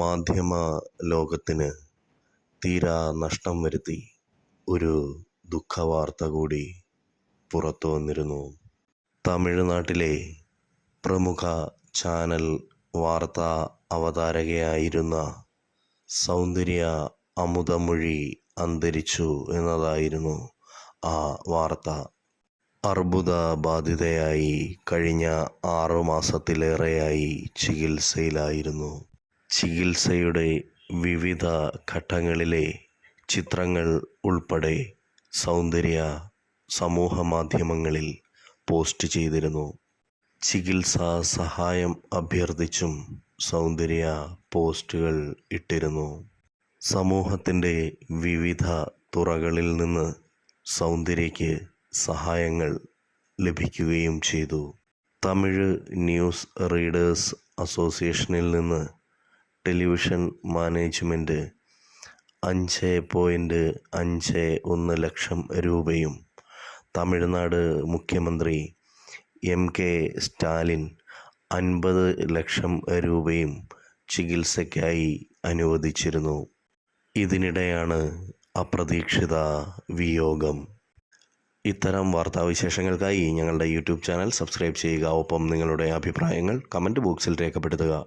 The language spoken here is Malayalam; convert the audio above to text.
മാധ്യമ ലോകത്തിന് തീരാ നഷ്ടം വരുത്തി ഒരു ദുഃഖവാർത്ത കൂടി പുറത്തു വന്നിരുന്നു. തമിഴ്നാട്ടിലെ പ്രമുഖ ചാനൽ വാർത്താ അവതാരകയായിരുന്ന സൗന്ദര്യ അമുതമൊഴി അന്തരിച്ചു എന്നതായിരുന്നു ആ വാർത്ത. അർബുദ ബാധിതയായി കഴിഞ്ഞ ആറു മാസത്തിലേറെയായി ചികിത്സയിലായിരുന്നു. ചികിത്സയുടെ വിവിധ ഘട്ടങ്ങളിലെ ചിത്രങ്ങൾ ഉൾപ്പെടെ സൗന്ദര്യ സമൂഹ മാധ്യമങ്ങളിൽ പോസ്റ്റ് ചെയ്തിരുന്നു. ചികിത്സാ സഹായം അഭ്യർത്ഥിച്ചും സൗന്ദര്യ പോസ്റ്റുകൾ ഇട്ടിരുന്നു. സമൂഹത്തിന്റെ വിവിധ തുറകളിൽ നിന്ന് സൗന്ദര്യയ്ക്ക് സഹായങ്ങൾ ലഭിക്കുകയും ചെയ്തു. തമിഴ് ന്യൂസ് റീഡേഴ്സ് അസോസിയേഷനിൽ നിന്ന് ടെലിവിഷൻ മാനേജ്മെന്റ് അഞ്ച് പോയിന്റ് അഞ്ച് ഒന്ന് ലക്ഷം രൂപയും തമിഴ്നാട് മുഖ്യമന്ത്രി എം കെ സ്റ്റാലിൻ അൻപത് ലക്ഷം രൂപയും ചികിത്സയ്ക്കായി അനുവദിച്ചിരുന്നു. ഇതിനിടെയാണ് അപ്രതീക്ഷിത വിയോഗം. ഇത്തരം വാർത്താവിശേഷങ്ങൾക്കായി ഞങ്ങളുടെ യൂട്യൂബ് ചാനൽ സബ്സ്ക്രൈബ് ചെയ്യുക. ഒപ്പം നിങ്ങളുടെ അഭിപ്രായങ്ങൾ കമന്റ് ബോക്സിൽ രേഖപ്പെടുത്തുക.